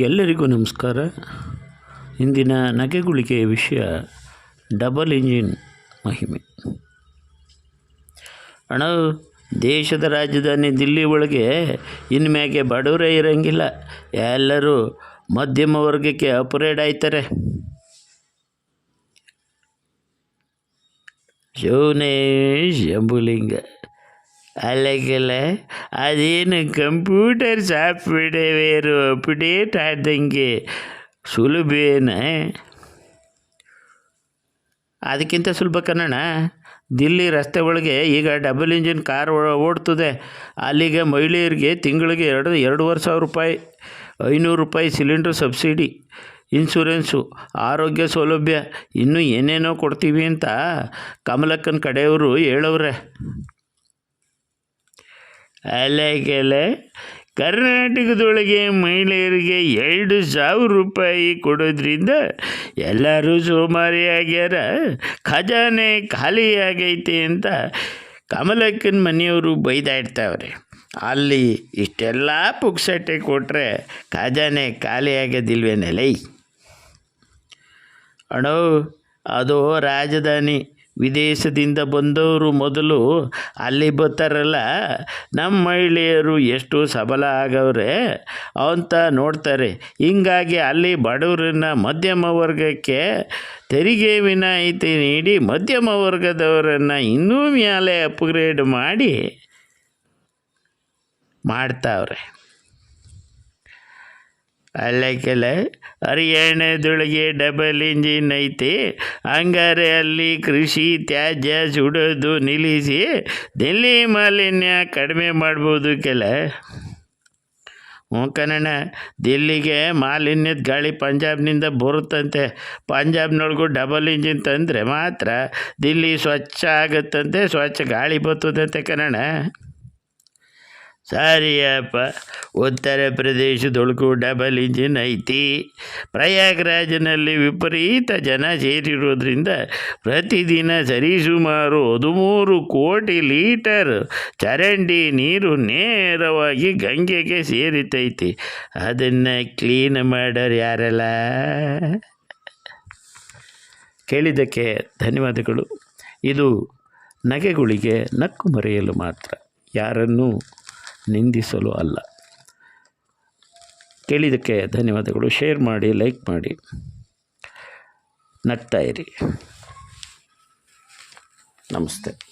ಎಲ್ಲರಿಗೂ ನಮಸ್ಕಾರ. ಇಂದಿನ ನಗೆಗುಳಿಕೆಯ ವಿಷಯ ಡಬಲ್ ಇಂಜಿನ್ ಮಹಿಮೆ. ಅಣ್ಣ, ದೇಶದ ರಾಜಧಾನಿ ದಿಲ್ಲಿ ಒಳಗೆ ಇನ್ಮ್ಯಾಗೆ ಬಡವರೇ ಇರಂಗಿಲ್ಲ. ಎಲ್ಲರೂ ಮಧ್ಯಮ ವರ್ಗಕ್ಕೆ ಅಪರೇಡ್ ಆಯ್ತಾರೆ. ಶಿವನೇ ಶಂಭುಲಿಂಗ ಅಲ್ಲಗೆಲ್ಲ ಅದೇನು ಕಂಪ್ಯೂಟರ್ ಸಾಫ್ಟ್ವೇರ್ ಅಪ್ಡೇಟ್ ಆದಂಗೆ ಸುಲಭೇನ? ಅದಕ್ಕಿಂತ ಸುಲಭ ಕನ್ನಡ, ದಿಲ್ಲಿ ರಸ್ತೆ ಒಳಗೆ ಈಗ ಡಬಲ್ ಇಂಜಿನ್ ಕಾರ್ ಓಡ್ತದೆ. ಅಲ್ಲಿಗೆ ಮಹಿಳೆಯರಿಗೆ ತಿಂಗಳಿಗೆ ಎರಡು ಎರಡೂವರೆ ಸಾವಿರ ರೂಪಾಯಿ, ಐನೂರು ರೂಪಾಯಿ ಸಿಲಿಂಡ್ರ್ ಸಬ್ಸಿಡಿ ಇನ್ಶೂರೆನ್ಸು ಆರೋಗ್ಯ ಸೌಲಭ್ಯ, ಇನ್ನೂ ಏನೇನೋ ಕೊಡ್ತೀವಿ ಅಂತ ಕಮಲಕ್ಕನ ಕಡೆಯವರು ಹೇಳವ್ರೆ. ಅಲ್ಲಗೆಲ್ಲ ಕರ್ನಾಟಕದೊಳಗೆ ಮಹಿಳೆಯರಿಗೆ ಎರಡು ಸಾವಿರ ರೂಪಾಯಿ ಕೊಡೋದ್ರಿಂದ ಎಲ್ಲರೂ ಸೋಮಾರಿ ಆಗ್ಯಾರ ಖಜಾನೆ ಖಾಲಿ ಅಂತ ಕಮಲಕ್ಕನ ಮನೆಯವರು ಬೈದಾಡ್ತಾವ್ರೆ. ಅಲ್ಲಿ ಇಷ್ಟೆಲ್ಲ ಪುಕ್ಸಟ್ಟೆ ಕೊಟ್ಟರೆ ಖಜಾನೆ ಖಾಲಿ ಆಗೋದಿಲ್ವೇನಲ್ಲೈ ಅಣ್ಣೋ ಅದು ರಾಜಧಾನಿ. ವಿದೇಶದಿಂದ ಬಂದವರು ಮೊದಲು ಅಲ್ಲಿ ಬರ್ತಾರಲ್ಲ, ನಮ್ಮ ಮಹಿಳೆಯರು ಎಷ್ಟು ಸಬಲ ಆಗವ್ರೆ, ಅಂತ ನೋಡ್ತಾರೆ. ಹಿಂಗಾಗಿ ಅಲ್ಲಿ ಬಡವರನ್ನ ಮಧ್ಯಮ ವರ್ಗಕ್ಕೆ ತೆರಿಗೆ ವಿನಾಯಿತಿ ನೀಡಿ ಮಧ್ಯಮ ವರ್ಗದವರನ್ನು ಇನ್ನೂ ಮೇಲೆ ಅಪ್ಗ್ರೇಡ್ ಮಾಡಿ ಮಾಡ್ತಾವ್ರೆ. ಅಲ್ಲಕ್ಕೆಲ್ಲ ಹರಿಯಾಣದೊಳಗೆ ಡಬಲ್ ಇಂಜಿನ್ ಐತಿ. ಹಂಗಾರೆ ಅಲ್ಲಿ ಕೃಷಿ ತ್ಯಾಜ್ಯ ಸುಡೋದು ನಿಲ್ಲಿಸಿ ದಿಲ್ಲಿ ಮಾಲಿನ್ಯ ಕಡಿಮೆ ಮಾಡ್ಬೋದು ಕೆಲ. ಹ್ಞೂ ಕಣಣ್ಣ ದಿಲ್ಲಿಗೆ ಮಾಲಿನ್ಯದ ಗಾಳಿ ಪಂಜಾಬ್ನಿಂದ ಬರುತ್ತಂತೆ. ಪಂಜಾಬ್ನೊಳಗೂ ಡಬಲ್ ಇಂಜಿನ್ ತಂದರೆ ಮಾತ್ರ ದಿಲ್ಲಿ ಸ್ವಚ್ಛ ಆಗುತ್ತಂತೆ, ಸ್ವಚ್ಛ ಗಾಳಿ ಬರ್ತದಂತೆ ಕಣಣ್ಣ ಸರಿಯಪ್ಪ, ಉತ್ತರ ಪ್ರದೇಶದೊಳಗೂ ಡಬಲ್ ಇಂಜಿನ್ ಐತಿ. ಪ್ರಯಾಗ್ರಾಜ್ನಲ್ಲಿ ವಿಪರೀತ ಜನ ಸೇರಿರೋದ್ರಿಂದ ಪ್ರತಿದಿನ ಸರಿಸುಮಾರು ಹದಿಮೂರು ಕೋಟಿ ಲೀಟರ್ ಚರಂಡಿ ನೀರು ನೇರವಾಗಿ ಗಂಗೆಗೆ ಸೇರಿತೈತಿ. ಅದನ್ನು ಕ್ಲೀನ್ ಮಾಡೋರು ಯಾರಲ್ಲ? ಕೇಳಿದ್ದಕ್ಕೆ ಧನ್ಯವಾದಗಳು. ಇದು ನಗೆಗಳಿಗೆ ನಕ್ಕು ಮರೆಯಲು ಮಾತ್ರ. ಯಾರನ್ನೂ ನಿಂದಿಸಲು ಅಲ್ಲ. ಕೇಳಿದ್ದಕ್ಕೆ ಧನ್ಯವಾದಗಳು. ಶೇರ್ ಮಾಡಿ ಲೈಕ್ ಮಾಡಿ. ನಗ್ತಾ ನಮಸ್ತೆ.